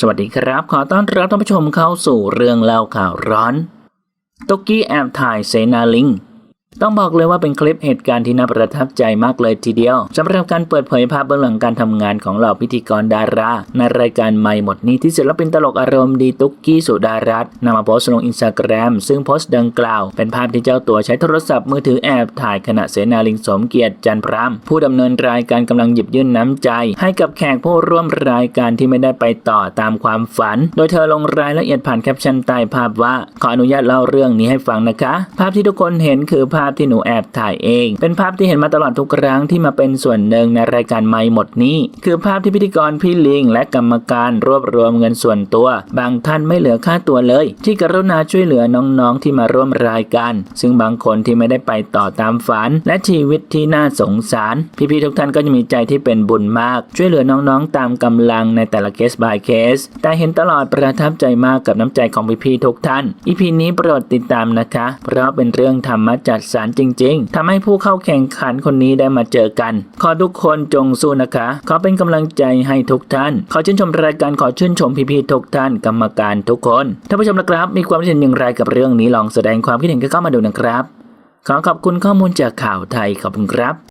สวัสดีครับ ขอต้อนรับท่านผู้ชมเข้าสู่เรื่องเล่าข่าวร้อนตุกกี้แอบถ่ายเซนาลิง ต้องบอกเลยว่าเป็นคลิปเหตุการณ์ที่น่าประทับใจมากเลยทีเดียวสำหรับการเปิดเผยภาพเบื้องหลังการทำงานของเหล่าพิธีกรดารา ในรายการใหม่หมดนี้ที่ศิลปินตลกอารมณ์ดีตุ๊กกี้สุดารัตน์นำมาโพสต์ลงอินสตาแกรมซึ่งโพสต์ดังกล่าว เป็นภาพที่เจ้าตัวใช้โทรศัพท์มือถือแอบถ่ายขณะเสนาลิงสมเกียรติจันพรามผู้ดำเนินรายการกำลังหยิบยื่นน้ำใจ ให้กับแขกผู้ร่วมรายการที่ไม่ได้ไปต่อตามความฝัน โดยเธอลงรายละเอียดผ่านแคปชั่นใต้ภาพว่าขออนุญาตเล่าเรื่องนี้ให้ฟังนะคะ ภาพที่ทุกคนเห็นคือภาพาพที่หนูแอบถ่ายเอง เป็นภาพที่เห็นมาตลอดทุกครั้งที่มาเป็นส่วนหนึ่งในรายการไม่หมดนี้ คือภาพที่พิธีกรพี่ลิง และกรรมการรวบรวมเงินส่วนตัว บางท่านไม่เหลือค่าตัวเลย ที่กรุณาช่วยเหลือน้องๆที่มาร่วมรายการ ซึ่งบางคนที่ไม่ได้ไปต่อตามฝัน และชีวิตที่น่าสงสาร พี่ๆทุกท่านก็จะมีใจที่เป็นบุญมาก ช่วยเหลือน้องๆ ตามกำลังในแต่ละเคส by เคส แต่เห็นตลอดประทับใจมากกับน้ำใจของพี่ๆทุกท่านอีพีนี้โปรดติดตามนะคะ เพราะเป็นเรื่องธรรมจัดสารจริง ๆทำให้ผู้เข้าแข่งขันคนนี้ได้มาเจอกัน ขอทุกคนจงสู้นะคะ ขอเป็นกำลังใจให้ทุกท่าน ขอชื่นชมรายการขอชื่นชมพี่ๆทุกท่านกรรมการทุกคนท่านผู้ชมนะครับ มีความคิดเห็นอย่างไรกับเรื่องนี้ลองแสดงความคิดเห็นกันเข้ามาดูนะครับ ขอขอบคุณข้อมูลจากข่าวไทยขอบคุณครับ